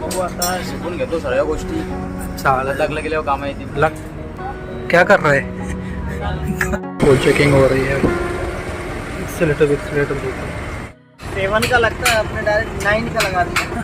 बघू आता शिकून घेतो सगळ्या गोष्टी. चालेल. लागलं गेल्यावर कामं येतील. लग क्या कर रहे? वो चेकिंग हो रही है. एक्सीलेटर एक्सीलेटर सेवन का लगता है अपने डायरेक्ट नाइन का लगा दिया.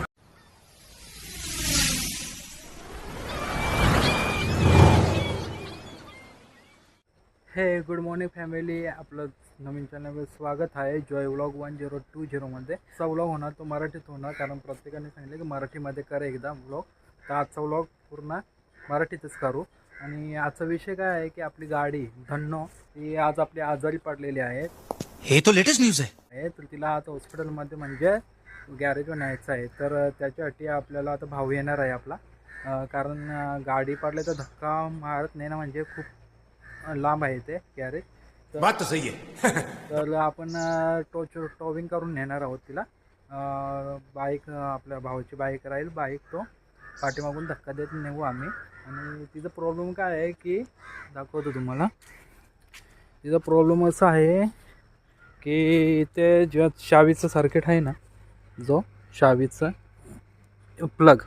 हे गुड मॉर्निंग फॅमिली आपलं नवीन चॅनलवर स्वागत आहे Joy vlog one zero two झिरोमध्ये. चा व्लॉग होणार तो मराठीत होणार कारण प्रत्येकाने सांगितलं की मराठीमध्ये कर एकदा व्लॉग. तर आजचा व्लॉग पूर्ण मराठीतच करू. आणि आजचा विषय काय आहे की आपली गाडी धन्नो ही आज आपली आजारी पडलेली आहे. ये तो लेटेस्ट न्यूज है आहे तर तिला आता हॉस्पिटलमध्ये म्हणजे गॅरेजवर न्यायचं आहे. तर त्याच्यासाठी आपल्याला आता भाऊ येणार आहे आपला. कारण गाडी पडले तर धक्का मारत नाही ना म्हणजे खूप लांब आहे ते गॅरेज तर बात तो सही है तर आपण टोच टोविंग करून नेणार आहोत तिला. बाईक आपल्या भावाची बाईक राहील. बाईक तो पाठीमागून धक्का देत नेऊ आम्ही. आणि तिचा प्रॉब्लेम काय आहे की दाखवतो तुम्हाला. तिचा प्रॉब्लेम असा आहे की ते जे चावीचं सर्किट आहे ना जो चावीचं प्लग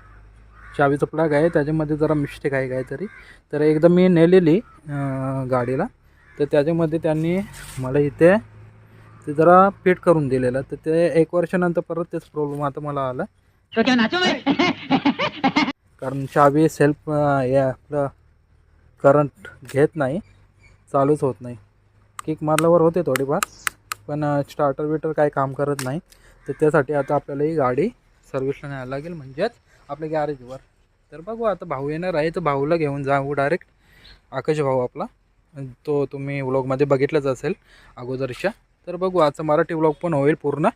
चावीचं प्लग आहे त्याच्यामध्ये जरा मिस्टेक आहे काहीतरी. तर एकदा मी नेलेली गाडीला. तर त्याच्यामध्ये त्यांनी मला इथे ते जरा फिट करून दिलेलं. तर ते एक वर्षानंतर परत तेच प्रॉब्लेम आता मला आला. कारण चावी सेल्फ हे आपलं करंट घेत नाही चालूच होत नाही. किक मारल्यावर होते थोडीफार पण स्टार्टर बिटर काही काम करत नाही. तर त्यासाठी आता आपल्याला ही गाडी सर्व्हिसला न्यायला लागेल. म्हणजेच आपल्या गॅरेजवर तर बघू आता भाऊ येणार आहे तर भाऊला घेऊन जाऊ डायरेक्ट आकाश भाऊ आपला. तो तुम्ही व्लॉगमध्ये बघितलंच असेल अगोदरच्या. तर बघू आजचा मराठी व्लॉग पण होईल पूर्ण.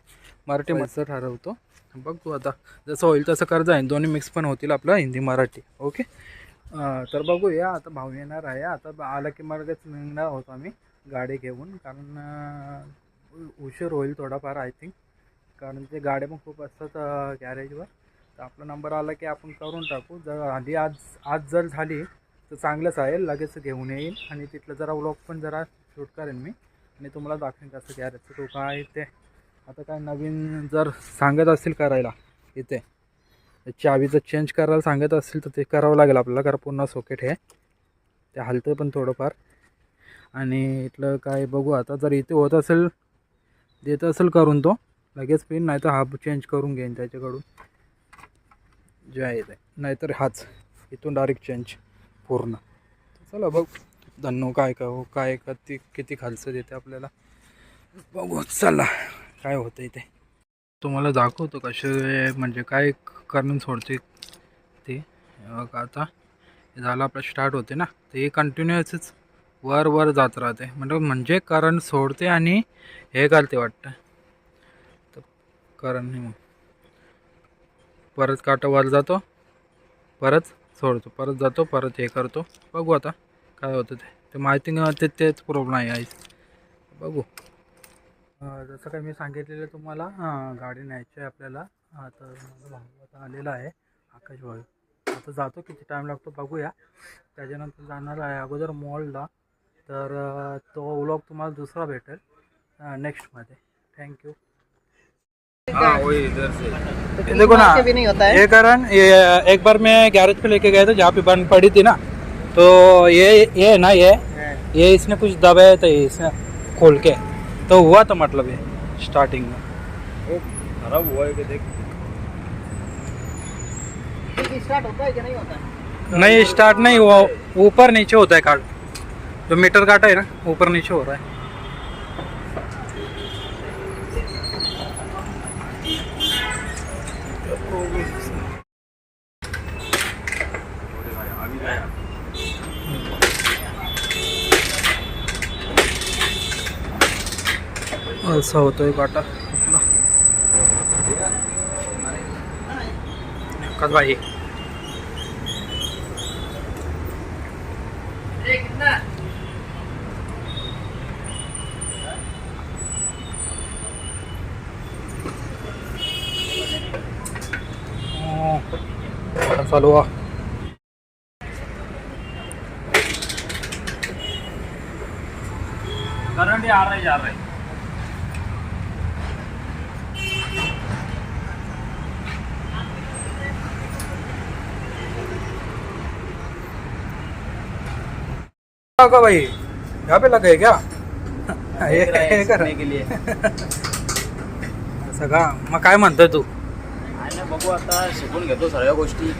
मराठी मस्त ठरवतो. बघू आता जसं होईल तसं कर जाईल दोन्ही मिक्स पण होतील आपलं हिंदी मराठी. ओके तर बघूया आता भाऊ येणार आहे. आता आला की मार्गच निघणार आहोत आम्ही गाडी घेऊन. कारण उशीर होईल थोडाफार आय थिंक कारण ते गाड्या पण खूप असतात गॅरेजवर तर आपला नंबर आला की आपण करून टाकू. जर आधी आज आज जर झाली तर चांगलंच आहे. लगेच घेऊन येईन. आणि तिथलं जरा व्लॉग पण जरा शूट करेन मी. आणि तुम्हाला दाखवेन कसं गॅरेजचं तो काय ते. आता काय नवीन जर सांगत असतील करायला इथे. चावीचं चेंज करायला सांगत असतील तर ते करावं लागेल आपल्याला. कारण पुन्हा सॉकेट हे. ते हलतं पण थोडंफार. आणि इथलं काय बघू. आता जर इथे होत असेल देत असेल करून तो. लगेच पिन. नाही तर हा चेंज करून घेईन त्याच्याकडून. जे आहे ते. नाहीतर हाच. इथून डायरेक्ट चेंज पूर्ण. चला बघ. धन्नू काय का हो काय ती किती खालचं देते आपल्याला. बघू चला. काय होतं इथे तुम्हाला दाखवतो कसे म्हणजे काय करून सोडते ते. बघ आता. झालं आपलं स्टार्ट होते ना. ते हे कंटिन्युअसच वर वर जात राहते. म्हणजे म्हणजे करंट सोडते आणि हे घालते वाटतं. तर करंट नाही मग. परत काटा वर जातो. परत सोडतो. परत जातो परत हे करतो. बघू आता काय होतं ते. ते माहिती न ते तेच प्रॉब्लेम आहे आईस बघू. जसं काही मी सांगितलेलं तुम्हाला गाडी न्यायची आहे आपल्याला. तर माझा भाऊ आता आलेला आहे. आकाश भाऊ. आता जातो किती टाईम लागतो बघूया. त्याच्यानंतर जाणार आहे अगोदर मॉलला तर तो व्लॉग तुम्हाला दुसरा भेटेल नेक्स्टमध्ये थँक्यू हाँ वही इधर से। तो देखो ना भी नहीं होता है? ये कारण ये एक बार मैं गैरेज पे लेके गया था जहाँ पे बंद पड़ी थी ना तो ये ये है ना ये ये इसने कुछ दबाया था इसने खोल के तो हुआ था मतलब ये स्टार्टिंग में। खराब हुआ है देख। स्टार्ट होता है कि नहीं होता है? नहीं स्टार्ट नहीं हुआ ऊपर नीचे होता है कार्ड जो मीटर काटा है ना ऊपर नीचे हो रहा है। असा होतोय काटा. आपला कस भाई चालू व्हा. करंट आ रहा है जा रहा है काका भाई? यहाँ पे लगा है क्या? हे- कर. का मग काय म्हणतोय तू? आणि बघू आता शिकून घेतो सगळ्या गोष्टी.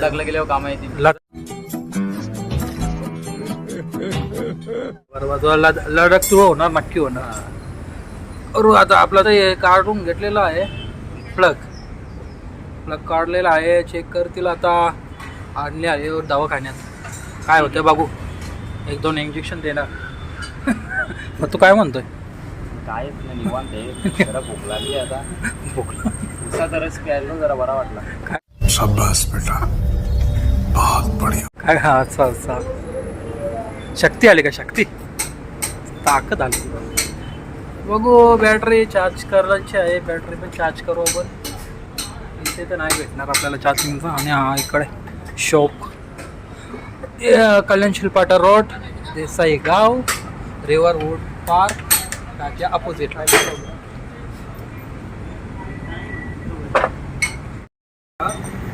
लग्न गेल्यावर कामं येतील लडक तू होणार नक्की होणार. अरे आता आपलं तर काढून घेतलेलं आहे. प्लग प्लग काढलेला आहे चेक करतील आता. आणले आहे दवाखान्यात. काय होतं बघू. एक दोन इंजेक्शन देणार. मग तू काय म्हणतोय? कायच नाही निवांत आहे. जरा भूक लागली आता. भुकला उसा तरच प्यायलो जरा बरा वाटला. शाबाश बेटा. बहुत बढ़िया. काय हा असा असा. शक्ती आली का? शक्ती? ताकद आली. बघू बॅटरी चार्ज करायची आहे. बॅटरी पण चार्ज करू आपण. इथे तर नाही भेटणार आपल्याला चार्जिंगचा आणि हा इकडे. Shop Kalyan Shilphata road Desai Gaon river wood park त्याच्या अपोजिट.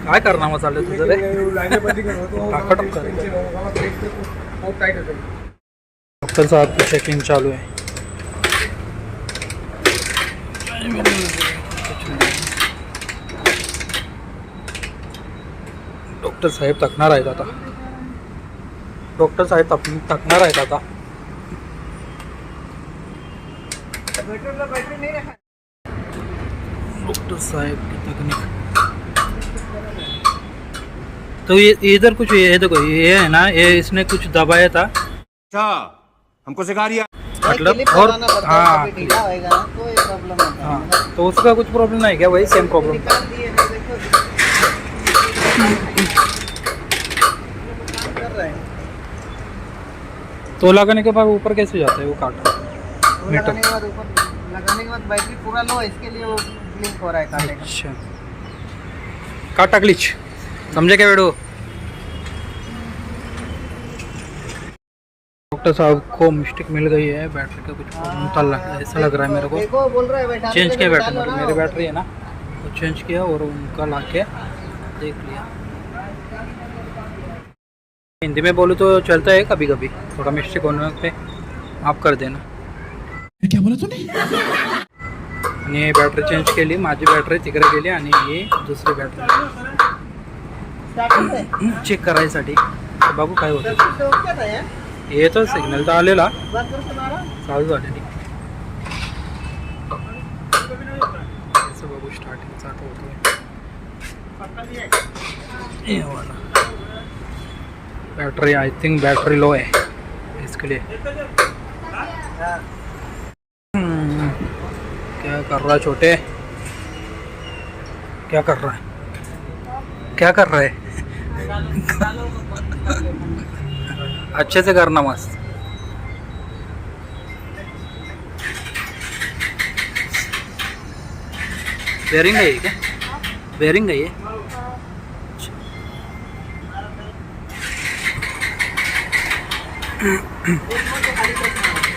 काय करणार मग चाललं तुझं रे? टाकाटक कर. डॉक्टर साहेब चेकिंग चालू आहे. डॉक्टर साहेब थकणार आहेत आता. डॉक्टर साहेब थक थकणार आहेत आता. डॉक्टर साहेब की तकनीक. तो ये इधर कुछ ये देखो ये है ना ये इसने कुछ दबाया था। अच्छा हमको सिखा दिया। मतलब और है, तो ये प्रॉब्लम होता है। हाँ तो उसका कुछ प्रॉब्लम नहीं क्या? वही सेम प्रॉब्लम निकाल दिए हैं, देखो कर रहे हैं तो लगाने के बाद ऊपर कैसे जाता है वो काटा? मीटर। लगाने के बाद ऊपर लगाने के बाद बैटरी पूरा लो है, इसके लिए वो ब्लिंक हो रहा है काटे का। अच्छा। काटा ग्लिच समझे क्या बेडो? डॉक्टर साहब को मिस्टेक मिल गई है बैटरी का कुछ प्रॉब्लम था लग ऐसा लग रहा है मेरे को। देखो बोल रहा है चेंज किया बैटरी मेरी मेरी बैटरी है ना? वो चेंज किया और उनका ला के देख लिया। हिंदी में बोलूँ तो चलता है कभी कभी थोड़ा मिस्टेक होने पे आप कर देना। क्या बोला तूने? आणि बॅटरी चेंज केली माझी बॅटरी तिकडे गेली आणि ही दुसरी बॅटरी। चेक करायसाठी. तर बघू काय होतं. येतो सिग्नल तर आलेला. चालू झालेली असं बघू स्टार्टिंगचा आता होतोय. Battery I think battery low है इसके लिए। हम्म, क्या कर रहा है छोटे? क्या कर रहा है? क्या कर रहा है? अच्छे से करना मस्त। बेरिंग है ये क्या? बेरिंग है ये?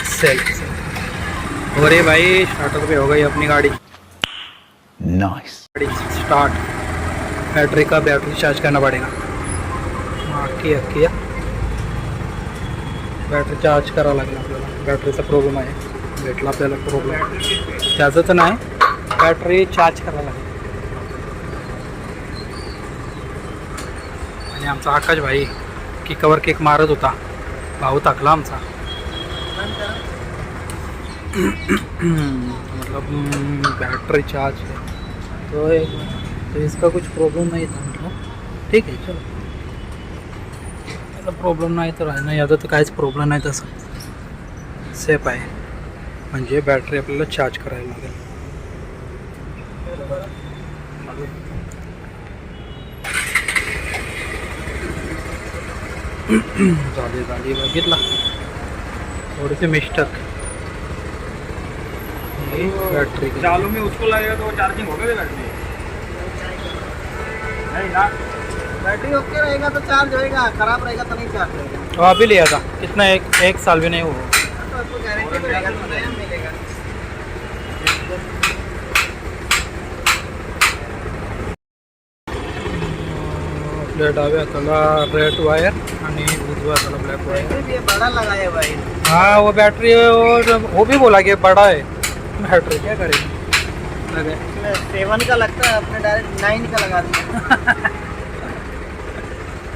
सेल। ये भाई स्टार्टर पे हो गई अपनी गाड़ी। नाइस गाड़ी स्टार्ट बैटरी का बैटरी चार्ज करना पड़ेगा। KIA KIA. बॅटरी चार्ज करावं लागेल आपल्याला। बॅटरीचा प्रॉब्लेम आहे. भेटला आपल्याला प्रॉब्लेम त्याचं तर नाही बॅटरी चार्ज करावं लागेल. आणि आमचा आकाश भाई किकावर केक मारत होता. भाऊ टाकला आमचा. मतलब बैटरी चार्ज है. तो एक तो इसका कुछ प्रॉब्लम नहीं था मतलब. ठीक आहे चलो. त्याला प्रॉब्लेम नाही तर आहे नाही याचा तर काहीच प्रॉब्लेम नाही तसं. सेफ आहे. म्हणजे बॅटरी आपल्याला चार्ज करायला लागेल. झाली मिस्टेक बॅटरी चालू में उसको लगेगा तो चार्जिंग होगा बैटरी ओके रहेगा तो चार्ज होएगा खराब रहेगा तो नहीं चार्ज होएगा तो अभी लिया था कितना एक एक साल भी नहीं हुआ तो गारंटी तो नया मिलेगा डाव्या हाताला रेड वायर आणि उजव्या हाताला ब्लॅक वायर। बड़ा लगाया है। भाई हाँ वो बैटरी और वो भी बोला कि बड़ा है। बैटरी क्या करेगी सेवन का लगता है अपने डायरेक्ट नाइन का लगा दिया।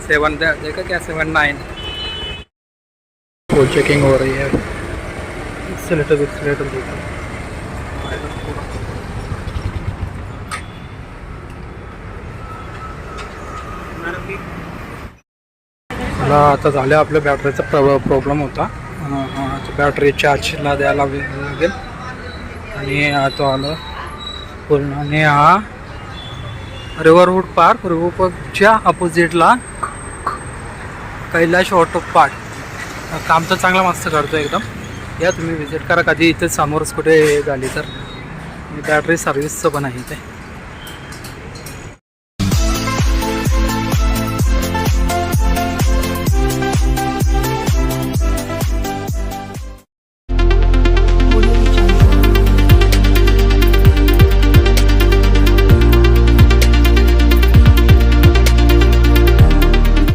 सेवन देखा क्या सेवन नाइन वो चेकिंग हो रही है। एक्सीलेटर एक्सीलेटर देखो मला आता झालं आपल्या बॅटरीचा प्र प्रॉब्लेम होता. बॅटरी चार्जला द्यायला लागेल. आणि आता आलं पूर्ण. आणि हा रिव्हरवूड पार्क रिव्हरच्या अपोजिटला कैलाश ऑटो पार्क काम तर चांगला मस्त करतो एकदम. या तुम्ही विजिट करा. कधी इथे समोरच कुठे झाली तर. बॅटरी सर्व्हिसचं पण आहे इथे.